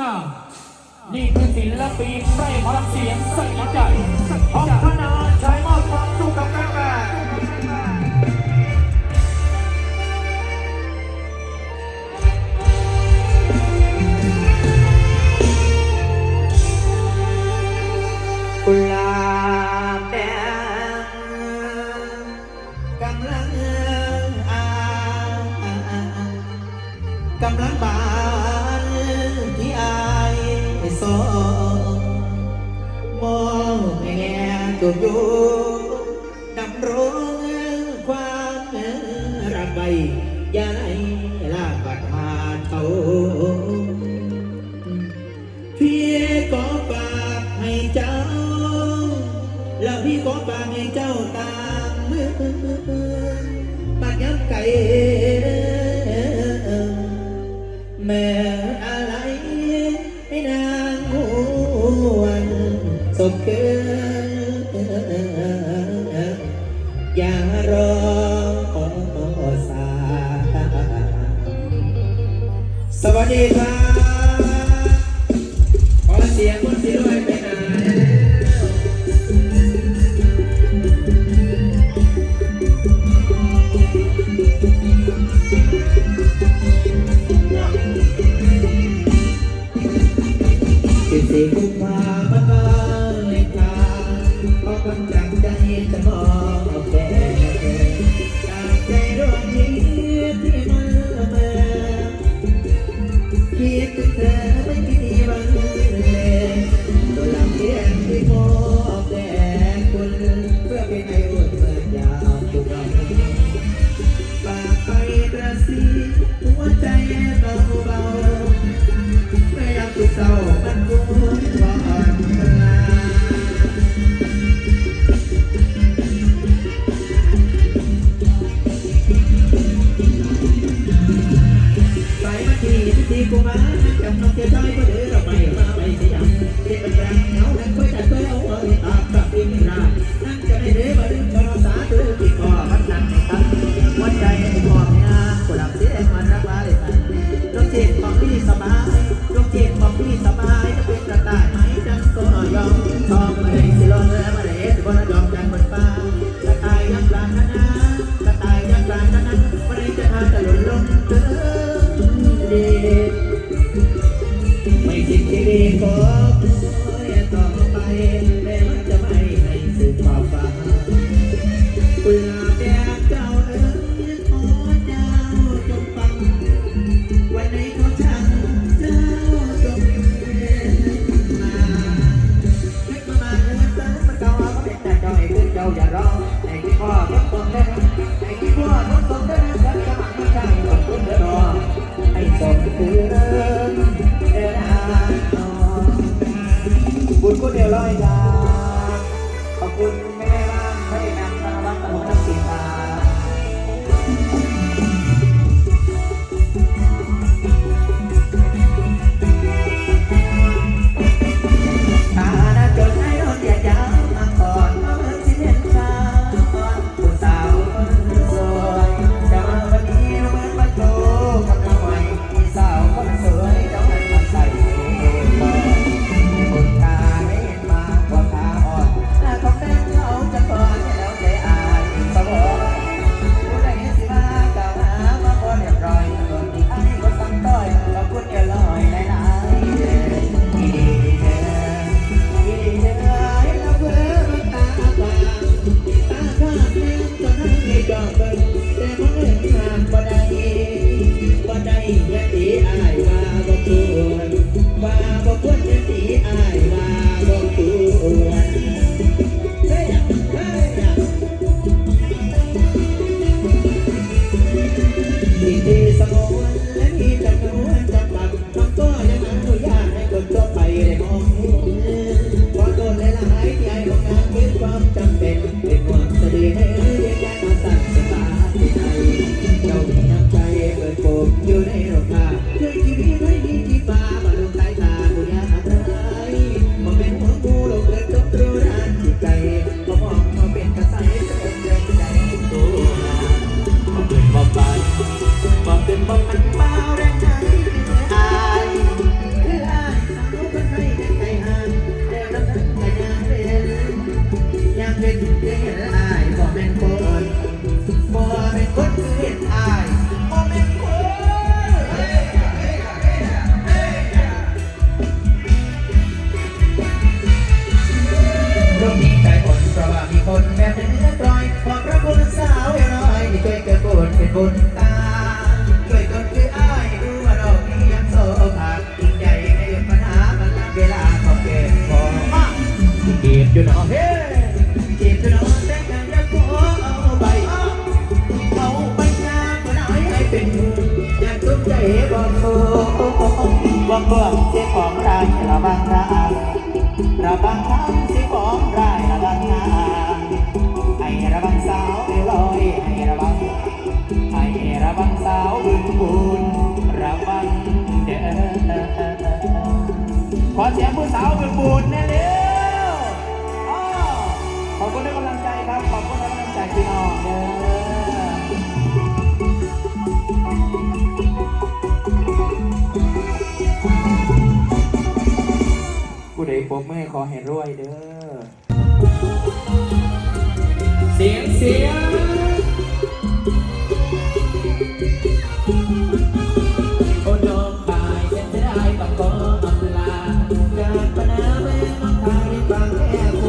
นานี่คือศิลปินได้พลังเสียงใส่ใจพัฒนาใช้มอบความสุขกับ โยโยดำรงความระบายยาไลลาบัดหาเขาพี่ขอฝากให้เจ้า แล้วพี่ขอฝากให้เจ้าตามเมืองปักยับไก่แม่อะไรให้นางหวนสดเกิน Yeah. มาเดี๋ยวนเจ้าได้ก็เดี๋ยว people. คุณคุณเดียวร้อยดาขอบคุณ ด้วยเฮ้เจ็บด้วยนะแงงานแล้วเอาไปเอาไปงานก็ได้ให้เป็นงานตุ้ใจบอกโซ่บอกบอกเสียของราบังระอังระบังทำเสียของรายระบังงไอระบังสาวเอลอยไอระบังไอระบังสาวบุญบุญระบังเด้ขอเสียงผู้สาวบุญบุญแน่เลย พี่น้องเด้อผู้ใดปมมือขอให้รวยเด้อ เสียงเสียงโอ้น้องบายจะได้ปางกออำลาจากปนาแม่น้อาไทยบังแค่โค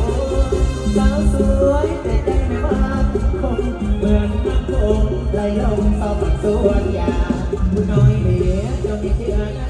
สาวสวย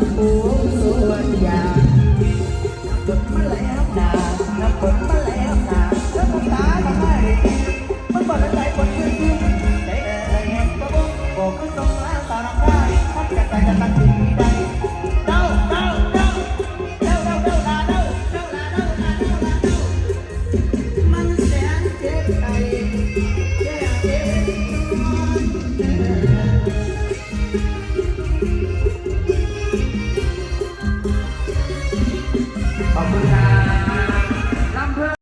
Bye.